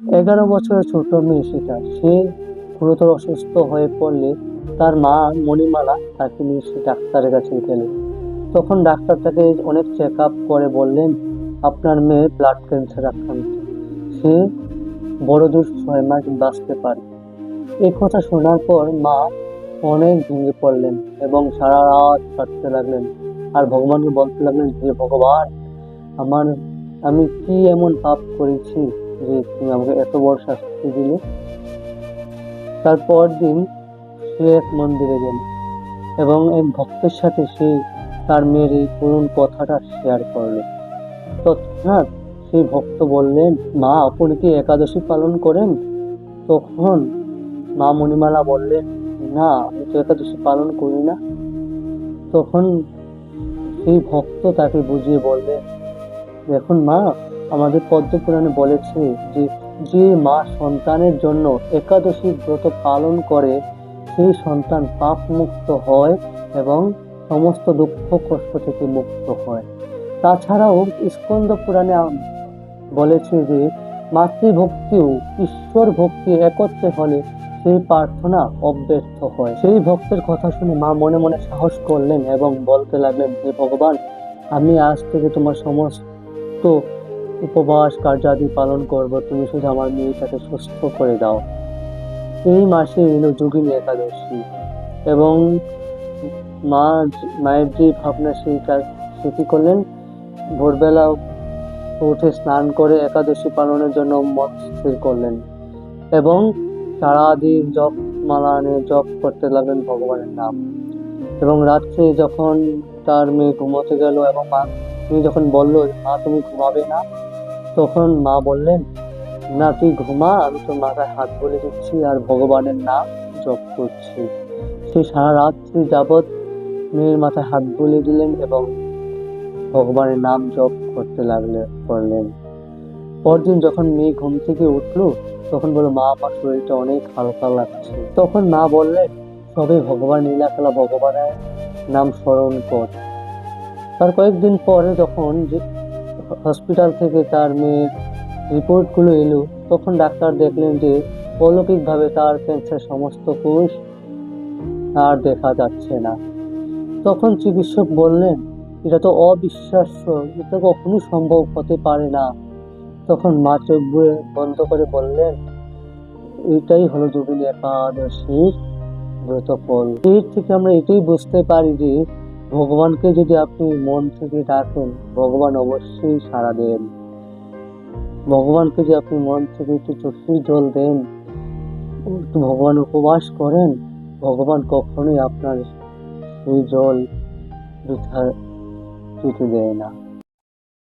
এগারো বছরের ছোট মেয়ে সেটা সে গুরুতর অসুস্থ হয়ে পড়লে তার মা মণিমালা তাকে নিয়ে সে ডাক্তারের কাছে গেল তখন ডাক্তার তাকে অনেক চেক আপ করে বললেন, আপনার মেয়ে ব্লাড ক্যান্সার আক্রান্ত। সে বড় জোর ছয় মাস বাঁচতে পারে। এই কথা শোনার পর মা অনেক ভেঙে পড়লেন এবং সারা রাত কাটতে লাগলেন আর ভগবানকে বলতে লাগলেন, হে ভগবান, আমার, আমি কি এমন পাপ করেছি যে তুমি আমাকে এত বড় শাস্তি দিলে। তারপর দিন সে এক মন্দিরে গেল এবং এক ভক্তের সাথে সে তার মেয়ের এই করুণ কথাটা শেয়ার করল। তৎক্ষণাৎ সেই ভক্ত বললেন, মা, আপনি কি একাদশী পালন করেন? তখন মা মণিমালা বললেন, না, আমি তো একাদশী পালন করি না। তখন সেই ভক্ত তাকে বুঝিয়ে বললেন, দেখুন মা আমাদের পদ্ম পুরাণে বলেছে যে যে মা সন্তানের জন্য একাদশী ব্রত পালন করে সেই সন্তান পাপ মুক্ত হয় এবং সমস্ত দুঃখ কষ্ট থেকে মুক্ত হয়। তাছাড়াও স্কন্দ পুরাণে বলেছে যে, মাতৃভক্তিও ঈশ্বর ভক্তি একত্রে হলে সেই প্রার্থনা অব্যর্থ হয়। সেই ভক্তের কথা শুনে মা মনে মনে সাহস করলেন এবং বলতে লাগলেন, হে ভগবান, আমি আজ থেকে তোমার সমস্ত উপবাস কার্যাদি পালন করব, তুমি শুধু আমার মেয়েটাকে সুস্থ করে দাও। এই মাসে এলো যোগিনী একাদশী এবং মা মায়ের যে ভাবনা সেই কাজ সে কি করলেন। ভোরবেলা উঠে স্নান করে একাদশী পালনের জন্য মত স্থির করলেন এবং সারাদিন জপ মালা নিয়ে জপ করতে লাগলেন ভগবানের নাম এবং রাত্রে যখন তার মেয়ে ঘুমোতে গেল এবং মা, তুমি যখন বলল, মা, তুমি ঘুমাবে না? তখন মা বললেন, না, তুই ঘুমা, আমি তোর মাথায় হাত বলে দিচ্ছি আর ভগবানের নাম জপ করছি। সে সারা রাত্রি যাবৎ মেয়ের মাথায় হাত বলে দিলেন এবং ভগবানের নাম জপ করতে লাগলে, করলেন। পরদিন যখন মেয়ে ঘুম থেকে উঠল, তখন বলল, মা, আমার শরীরটা অনেক হালকা লাগছে। তখন মা বললেন সবে ভগবান লীলা খেলা ভগবানের নাম স্মরণ কর। তার কয়েকদিন পরে যখন হসপিটাল থেকে তার মেয়ের রিপোর্টগুলো এলো। তখন ডাক্তার দেখলেন যে অলৌকিকভাবে তার ক্যান্সার সমস্ত কোষ আর দেখা যাচ্ছে না। তখন চিকিৎসক বললেন, এটা তো অবিশ্বাস্য, এটা কখনো সম্ভব হতে পারে না। তখন মা চোখ বন্ধ করে বললেন, এটাই হলো যোগিনী একাদশীর ব্রতফল। এর থেকে আমরা এটাই বুঝতে পারি যে ভগবানকে যদি আপনি মন থেকে ডাকেন, ভগবান অবশ্যই সাড়া দেন। ভগবানকে যদি আপনি মন থেকে একটু চোখের জল দেন, একটু ভগবান উপবাস করেন, ভগবান কখনোই আপনার সেই জল বৃথা দেয় না।